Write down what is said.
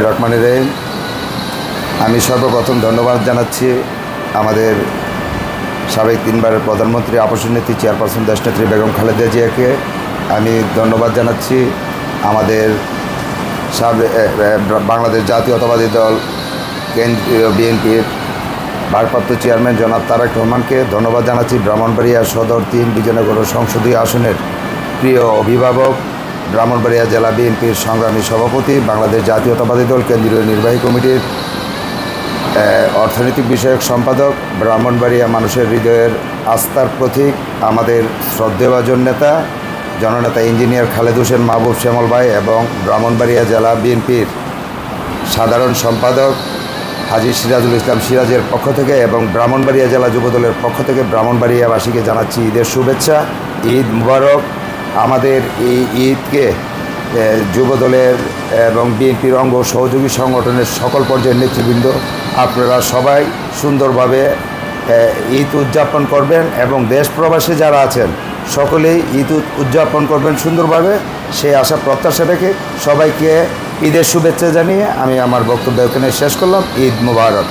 রহমান রহিম আমি সর্বপ্রথম ধন্যবাদ জানাচ্ছি আমাদের সাবেক তিনবারের প্রধানমন্ত্রী আবাসন নীতি চেয়ারপারসন দেশনেত্রী বেগম খালেদা জিয়াকে আমি ধন্যবাদ জানাচ্ছি। আমাদের বাংলাদেশ জাতীয়তাবাদী দল, কেন্দ্রীয় বিএনপির ভারপ্রাপ্ত চেয়ারম্যান জনাব তারেক রহমানকে ধন্যবাদ জানাচ্ছি। ব্রাহ্মণবাড়িয়া সদর তিন বিজয়নগর সংসদীয় আসনের প্রিয় অভিভাবক ব্রাহ্মণবাড়িয়া জেলা বিএনপির সংগ্রামী সভাপতি, বাংলাদেশ জাতীয়তাবাদী দল কেন্দ্রীয় নির্বাহী কমিটির অর্থনৈতিক বিষয়ক সম্পাদক, ব্রাহ্মণবাড়িয়া মানুষের হৃদয়ের আস্থার প্রতীক, আমাদের শ্রদ্ধেভাজন নেতা, জননেতা ইঞ্জিনিয়ার খালেদ হোসেন মাহবুব শ্যামল ভাই এবং ব্রাহ্মণবাড়িয়া জেলা বিএনপির সাধারণ সম্পাদক হাজি সিরাজুল ইসলাম সিরাজের পক্ষ থেকে এবং ব্রাহ্মণবাড়িয়া জেলা যুবদলের পক্ষ থেকে ব্রাহ্মণবাড়িয়াবাসীকে জানাচ্ছি ঈদের শুভেচ্ছা, ঈদ মুবারক। আমাদের এই ঈদকে যুবদলের এবং বিএনপির অঙ্গ সহযোগী সংগঠনের সকল পর্যায়ের নেতৃবৃন্দ, আপনারা সবাই সুন্দরভাবে ঈদ উদযাপন করবেন এবং দেশ প্রবাসী যারা আছেন, সকলেই ঈদ উদযাপন করবেন সুন্দরভাবে। সেই আশা, প্রত্যাশা রেখে সবাইকে ঈদের শুভেচ্ছা জানিয়ে আমি আমার বক্তব্য এখানে শেষ করলাম। ঈদ মুবারক।